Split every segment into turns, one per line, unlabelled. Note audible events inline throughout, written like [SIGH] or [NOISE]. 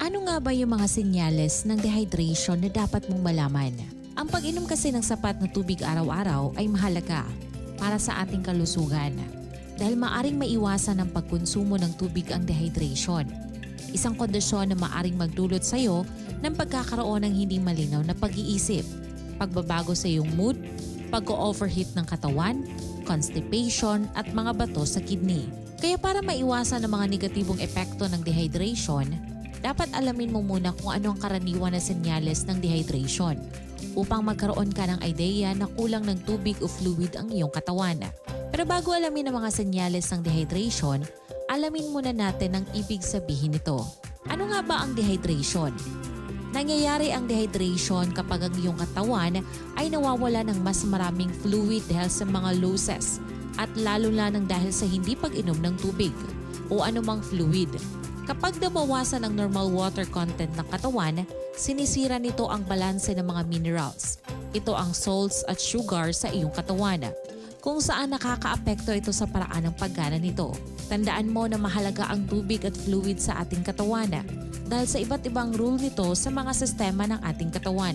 Ano nga ba yung mga senyales ng dehydration na dapat mong malaman? Ang pag-inom kasi ng sapat na tubig araw-araw ay mahalaga para sa ating kalusugan dahil maaring maiwasan ng pagkonsumo ng tubig ang dehydration. Isang kondisyon na maaring magdulot sa iyo ng pagkakaroon ng hindi malinaw na pag-iisip, pagbabago sa iyong mood, pag-overheat ng katawan, constipation at mga bato sa kidney. Kaya para maiwasan ang mga negatibong epekto ng dehydration, dapat alamin mo muna kung ano ang karaniwan na senyales ng dehydration upang magkaroon ka ng ideya na kulang ng tubig o fluid ang iyong katawan. Pero bago alamin ang mga senyales ng dehydration, alamin muna natin ang ibig sabihin nito. Ano nga ba ang dehydration? Nangyayari ang dehydration kapag ang iyong katawan ay nawawala ng mas maraming fluid dahil sa mga losses at lalo na ng dahil sa hindi pag-inom ng tubig o anumang fluid. Kapag nabawasan ang normal water content ng katawan, sinisira nito ang balanse ng mga minerals. Ito ang salts at sugar sa iyong katawan kung saan nakakaapekto ito sa paraan ng paggana nito. Tandaan mo na mahalaga ang tubig at fluid sa ating katawan dahil sa iba't ibang rule nito sa mga sistema ng ating katawan.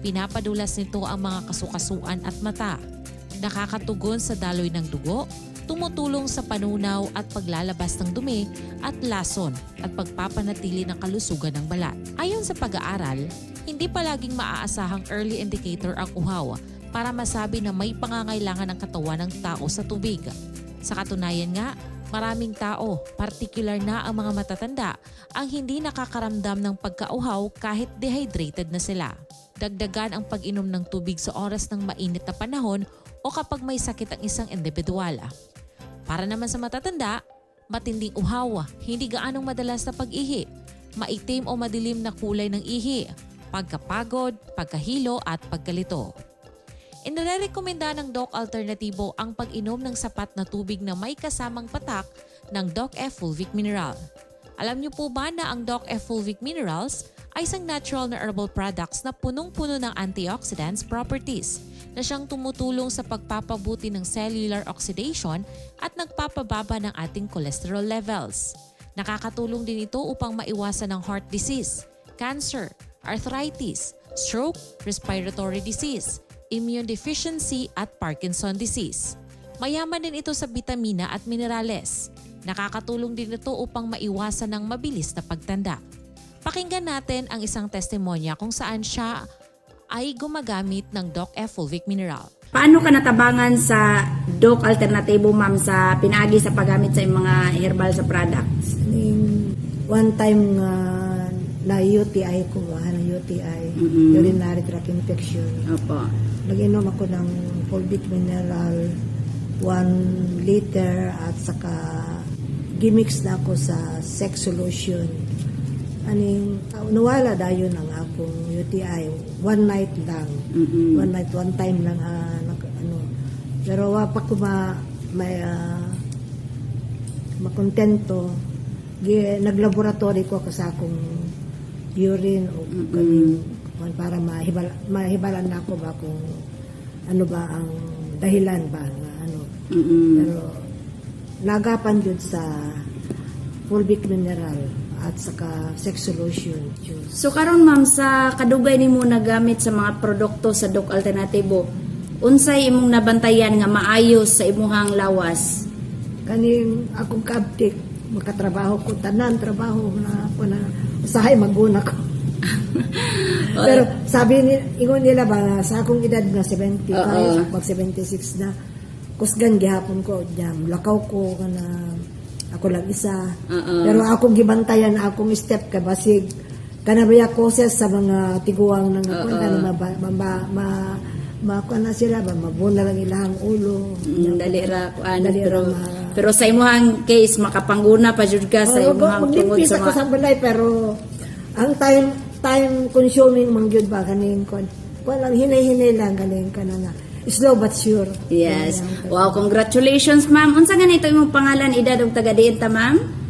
Pinapadulas nito ang mga kasukasuan at mata. Nakakatugon sa daloy ng dugo, tumutulong sa panunaw at paglalabas ng dumi at lason at pagpapanatili ng kalusugan ng balat. Ayon sa pag-aaral, hindi palaging maaasahang early indicator ang uhaw para masabi na may pangangailangan ng katawan ng tao sa tubig. Sa katunayan nga, maraming tao, particular na ang mga matatanda, ang hindi nakakaramdam ng pagkauhaw kahit dehydrated na sila. Dagdagan ang pag-inom ng tubig sa oras ng mainit na panahon o kapag may sakit ang isang individual. Para naman sa matatanda, matinding uhaw, hindi gaanong madalas na pag-ihi, maitim o madilim na kulay ng ihi, pagkapagod, pagkahilo at pagkalito. Inirekomenda ng Doc Alternatibo ang pag-inom ng sapat na tubig na may kasamang patak ng Doc F Fulvic Mineral. Alam niyo po ba na ang Doc F Fulvic Minerals ay isang natural na herbal products na punong-puno ng antioxidants properties na siyang tumutulong sa pagpapabuti ng cellular oxidation at nagpapababa ng ating cholesterol levels. Nakakatulong din ito upang maiwasan ng heart disease, cancer, arthritis, stroke, respiratory disease, immune deficiency at Parkinson disease. Mayaman din ito sa bitamina at minerales. Nakakatulong din ito upang maiwasan ng mabilis na pagtanda. Pakinggan natin ang isang testimonya kung saan siya ay gumagamit ng Doc F Fulvic Mineral.
Paano ka natabangan sa Doc Alternatibo, ma'am, sa pinagi sa paggamit sa mga herbal sa products?
Ning one time nga na UTI ko, na UTI,
Mhm.
urinary tract infection.
Opo.
Nag-inom ako ng fulvic mineral, 1 liter at saka gimix na ako sa sex solution. Aning, uh, nawala dayon ang akong UTI. One night lang.
Mm-mm.
One night, one time lang ah, nag- ano. Pero wa pa ko ma, may ah, makontento. Naglaboratory ko ako sa akong urine o kuwan para mahibal, mahibalan na ako ba kung ano ba ang dahilan ba nga ano.
Mm-mm.
Pero nagapan yun sa fulvic mineral at saka sex solution juice.
So karon ma'am sa kadugay nimo nagamit sa mga produkto sa Doc Alternatibo, unsay imong nabantayan nga maayos sa imuhang lawas?
kaning akong kabtik makatrabaho ko tanan trabaho na ako na usahay maguna ko [LAUGHS] pero sabi ni ingon nila ba sa akong edad na 75
Oo.
mag 76 na kusgan gihapon ko jam lakaw ko kana ako lang isa.
Oo.
pero akong gibantayan akong step ka basig kanabaya causes sa mga tiguang ng uh na ma, ma, ma, ma, na sila ba mabuna lang ilang ulo.
Mm, dali ra ano
ra
pero
ma-
pero sa imuhang case makapangguna pa jud ka sa imuhang tungod sa
ako
mga
sa balay pero ang time time consuming man gyud ba kaning kon hinay-hinay lang galing ka na nga slow but sure
Yes. Wow, congratulations ma'am. Unsa ganito imong pangalan edad ug taga diin ta ma'am?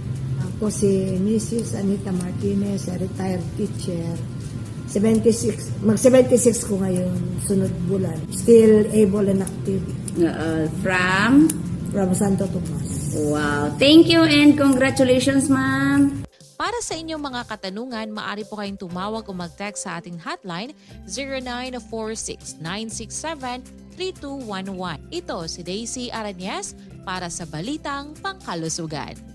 ako si Mrs. Anita Martinez a retired teacher 76 mag 76 ko ngayon sunod bulan still able and active
Uh, from
from Santo Tomas
Wow. Thank you and congratulations ma'am.
Para sa inyong mga katanungan, maaari po kayong tumawag o mag-text sa ating hotline 0946-967-3211. Ito si Daisy Aranyes para sa Balitang Pangkalusugan.